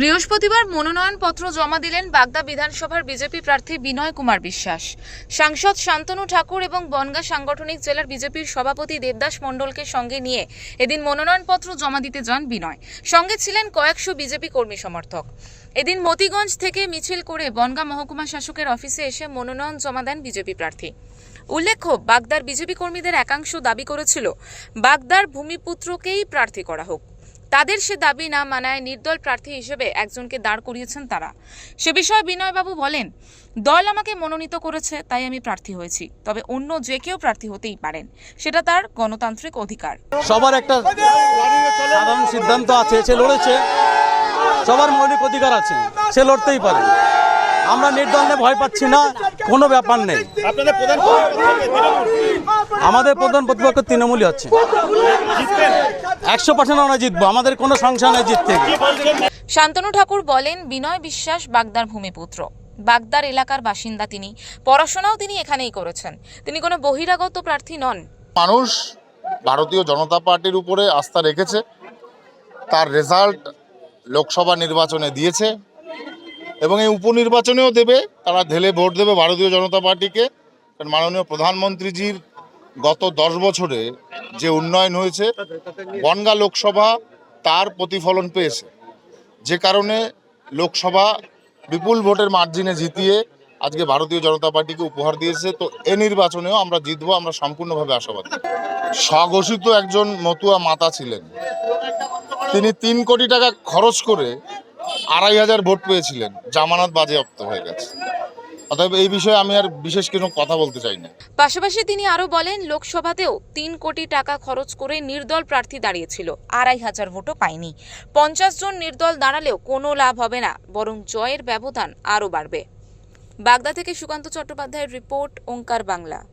বৃহস্পতিবার মনোনয়নপত্র জমা দিলেন বাগদা বিধানসভার বিজেপি প্রার্থী বিনয় কুমার বিশ্বাস। সাংসদ শান্তনু ঠাকুর এবং বনগা সাংগঠনিক জেলার বিজেপির সভাপতি দেবদাস মণ্ডলকে সঙ্গে নিয়ে এদিন মনোনয়নপত্র জমা দিতে যান বিনয়। সঙ্গে ছিলেন কয়েকশো বিজেপি কর্মী সমর্থক। এদিন মতিগঞ্জ থেকে মিছিল করে বনগা মহকুমা শাসকের অফিসে এসে মনোনয়ন জমা দেন বিজেপি প্রার্থী। উল্লেখ্য, বাগদার বিজেপি কর্মীদের একাংশ দাবি করেছিল, বাগদার ভূমিপুত্রকেই প্রার্থী করা হোক। তাদের সে দাবি না মানায় নির্দল প্রার্থী হিসেবে একজনকে দাঁড় করিয়েছেন তারা। সে বিষয়ে বিনয়বাবু বলেন, দল আমাকে মনোনীত করেছে, তাই আমি প্রার্থী হয়েছি। তবে অন্য যে কেউ প্রার্থী হতেই পারেন, সেটা তার গণতান্ত্রিক অধিকার। সবার একটা সাধারণ সিদ্ধান্ত আছে, সে লড়েছে। সবার মৌলিক অধিকার আছে, সে লড়তেই পারে। আমরা নির্দলে ভয় পাচ্ছি না। কোনো ব্যাপার নেই। আপনাদের প্রধান আমাদের প্রধান প্রতিপক্ষ তৃণমূলই হচ্ছে। একশো পার্সেন্ট আমরা জিতবো। আমাদের কোনো সংশয় নেই জিততে। শান্তনু ঠাকুর বলেন বিনয় বিশ্বাস বাগদার ভূমিপুত্র। বাগদার এলাকার বাসিন্দা তিনি। পড়াশোনাও তিনি এখানেই করেছেন। তিনি কোনো বহিরাগত প্রার্থী নন। মানুষ ভারতীয় জনতা পার্টির উপরে আস্থা রেখেছে। তার রেজাল্ট লোকসভা নির্বাচনে দিয়েছে। এবং এই উপনির্বাচনেও দেবে, তারা ঢেলে ভোট দেবে ভারতীয় জনতা পার্টিকে। কারণ মাননীয় প্রধানমন্ত্রীজির গত দশ বছরে যে উন্নয়ন হয়েছে, বনগা লোকসভা তার প্রতিফলন পেয়েছে। যে কারণে লোকসভা বিপুল ভোটের মার্জিনে জিতিয়ে আজকে ভারতীয় জনতা পার্টিকে উপহার দিয়েছে। তো এ নির্বাচনেও আমরা জিতবো, আমরা সম্পূর্ণভাবে আশাবাদী। স্বঘোষিত একজন মতুয়া মাতা ছিলেন। তিনি তিন কোটি টাকা খরচ করে আড়াই হাজার ভোট পেয়েছিলেন। জামানত বাজেয়াপ্ত হয়ে গেছে। অতএব এই বিষয়ে আমি আর বিশেষ কোনো কথা বলতে চাই না। পাশাপাশি তিনি আরও বলেন, লোকসভাতেও তিন কোটি টাকা খরচ করে নির্দল প্রার্থী দাঁড়িয়েছিল। আড়াই হাজার ভোটও পায়নি। পঞ্চাশ জন নির্দল দাঁড়ালেও কোনো লাভ হবে না, বরং জয়ের ব্যবধান আরও বাড়বে। বাগদা থেকে সুকান্ত চট্টোপাধ্যায়ের রিপোর্ট, ওঙ্কার বাংলা।